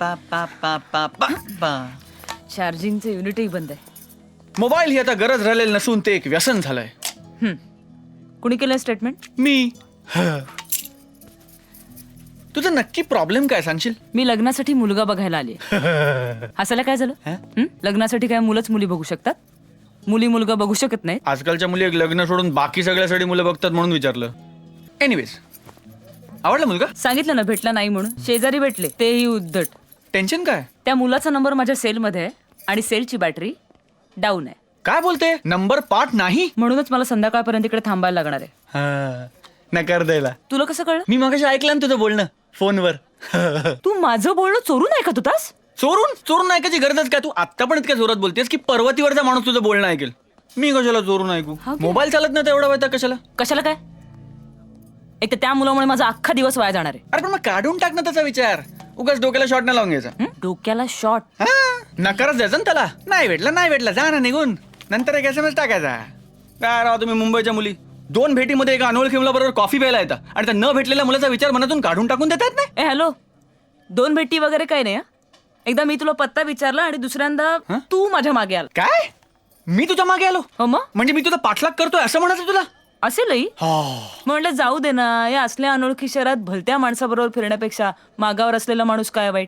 पा पा पा पा पा पा. चार्जिंगचं युनिटही बंद आहे. मोबाईल ही आता गरज राहिलेली नसून ते एक व्यसन झालंय. कुणी केलं स्टेटमेंट मी. तुझं नक्की प्रॉब्लेम काय सांगशील? मी लग्नासाठी मुलगा बघायला आली हसायला काय झालं? हं? हं? लग्नासाठी काय मुलंच मुली बघू शकतात? मुली मुलगा बघू शकत नाही आजकालच्या मुली एक लग्न सोडून बाकी सगळ्यासाठी मुलं बघतात म्हणून विचारलं. एनिवेज आवडला मुलगा? सांगितलं ना भेटला नाही म्हणून. शेजारी भेटले तेही उद्धट. टेन्शन काय? त्या मुलाचा नंबर माझ्या सेलमध्ये आहे आणि सेलची बॅटरी डाऊन आहे. काय बोलते? नंबर पाठ नाही? म्हणूनच मला संध्याकाळपर्यंत इकडे थांबायला लागणार आहे. नकार द्यायला. तुला कसं कळलं? मी मगाशी ऐकलं ना तुझं बोलणं फोनवर. तू माझं बोलणं चोरून ऐकत होतास? चोरून? चोरून ऐकायची गरजच काय तू? आत्ता पण इतक्या जोरात बोलतेस की पर्वतीवरचा माणूस तुझं बोलणं ऐकेल. मी कशाला चोरून ऐकू? हा की? मोबाईल चालत नाही एवढा वेळ तर कशाला? कशाला काय? एक तर त्या मुलामुळे माझा अख्खा दिवस वाया जाणार आहे. अरे पण मग काढून टाक ना त्याचा विचार. उगाच डोक्याला शॉट नाही लावून घ्यायचा. हं? डोक्याला शॉट हा, नकारच द्यायचा ना त्याला. नाही भेटला नाही भेटला. जा ना निघून. नंतर एक एस एम एस टाकायचा. काय राव तुम्ही मुंबईच्या मुली? दोन भेटीमध्ये एका अनोळखी मुलाबरोबर कॉफी प्यायला येतात आणि त्या न भेटलेल्या मुलाचा विचार मनातून काढून टाकून देतात नाही ए हॅलो दोन भेटी वगैरे काही नाही हं? एकदा मी तुला पत्ता विचारला आणि दुसऱ्यांदा? तू माझ्या मागे आला. काय? मी तुझ्या मागे आलो? हो मग? म्हणजे मी तुझा पाठलाग करतोय असं म्हणायचं तुला? असेलही हा. म्हणलं जाऊ दे ना या असल्या अनोळखी शहरात भलत्या माणसाबरोबर फिरण्यापेक्षा मागावर असलेला माणूस काय वाईट?